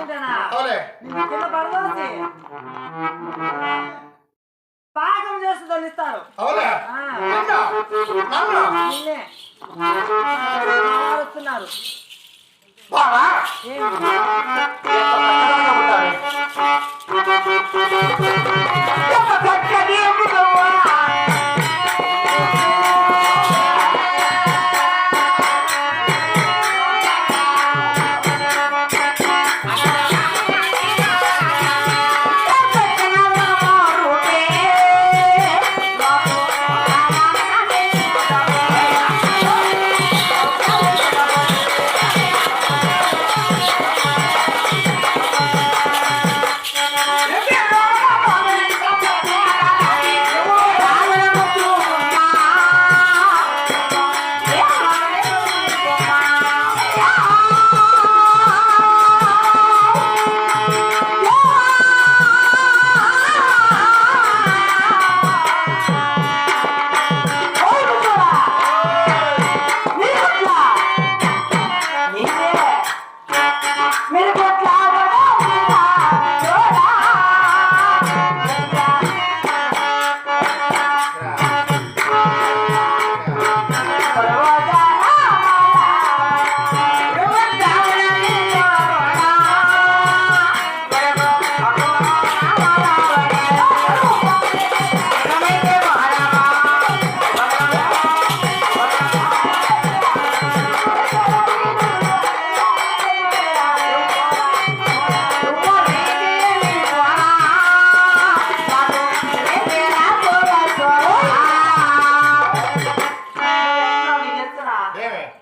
కూర్చుంటానా కింద పడదోసి పాకం చేసి తొలిస్తారు. వస్తున్నారు.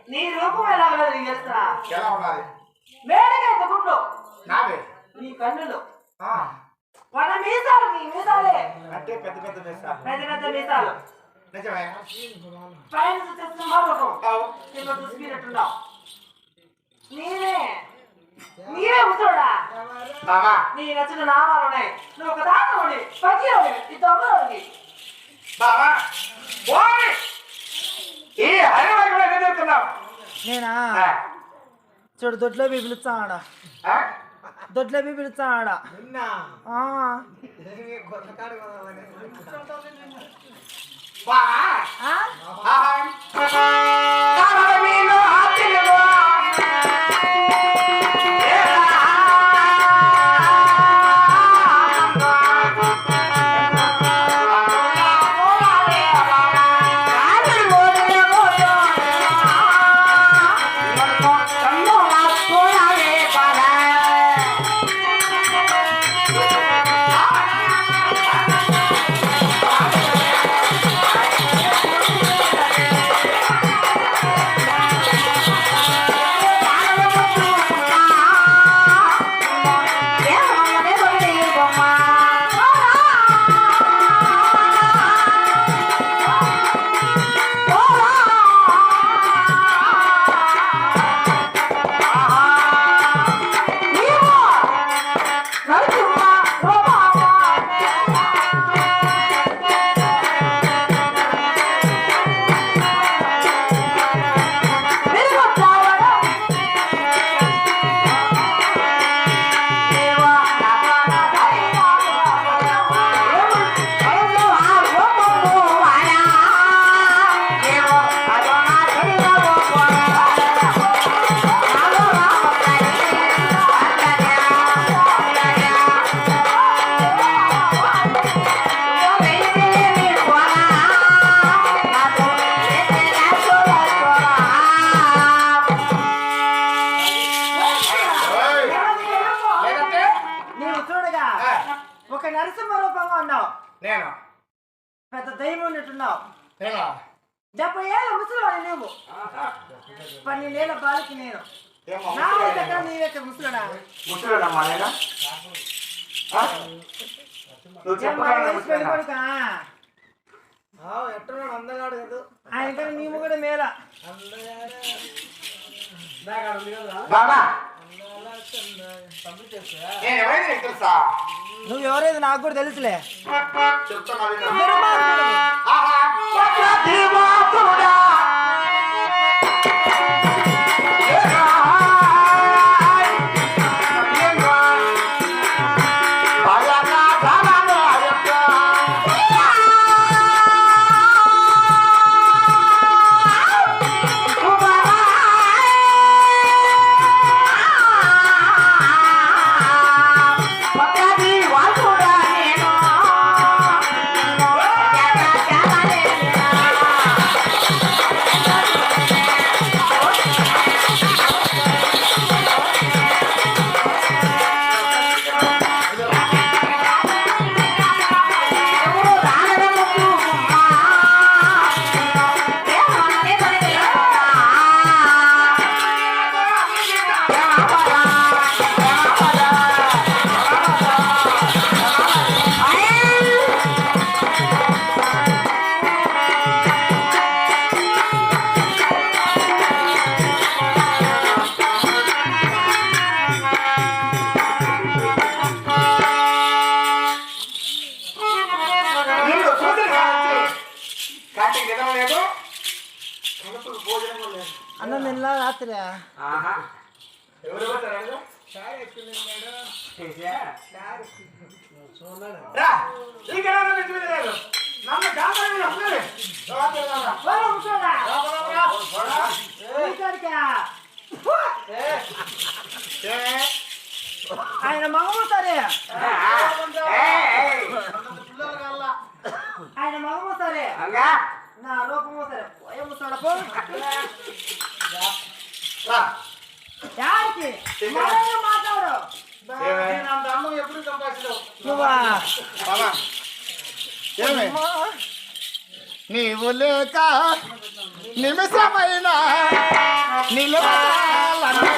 నీ రూపం ఎలా ఉన్నది నీకు తెలుసురా ఎలా ఉన్నది? మేడకైతే గుడ్లు నావే నీ కన్నులు. ఆ, మన మీసాలు నీ మీసాలే. అంటే పెద్ద పెద్ద వేస్తాను పెద్ద పెద్ద మీసాలు. నిజమే? పైన చూస్తే సింహారూపం. కింద నీవే. నీ నచ్చిన నామాలు ఉన్నాయి. నువ్వు ఒక ఈ తొమ్మలోడి బావా. నేనా? చూడు దొడ్లో బీ పిలుస్తాడా ఆ? దొడ్లో బీ! పిలుస్తాడా ఆ. నేను? పెద్ద దైవం ఉన్నట్టున్నావు. నేను? డెబ్బై ఏళ్ళ ముసలివాడి నువ్వు. పన్నెండేళ్ళ బాలికి నేను. నా వయసు నీవెక్క ముసలుడా ముసలుడమ్మా నేను ఆ? నువ్వు ముసలుడా? కొడుకా? ఎట్టున్నాడు అందగాడు కదా ఆయన నీవు కూడా మేల. బాబా! నేను ఎవరైనా నీకు తెలుసా? నువ్వు ఎవరైతే నాకు కూడా తెలుసులే. చెప్తున్నా నీకాడికా? ఆయన మగమూసారే ఆయన మగమూసారే అంగా నా రూపమూసారే పోయే ముసలోడా పో. యాడికి మరే మాట్లాడు. అన్నం ఎప్పుడు నీవు లేక నిమిషమైన నిలవాలన్నా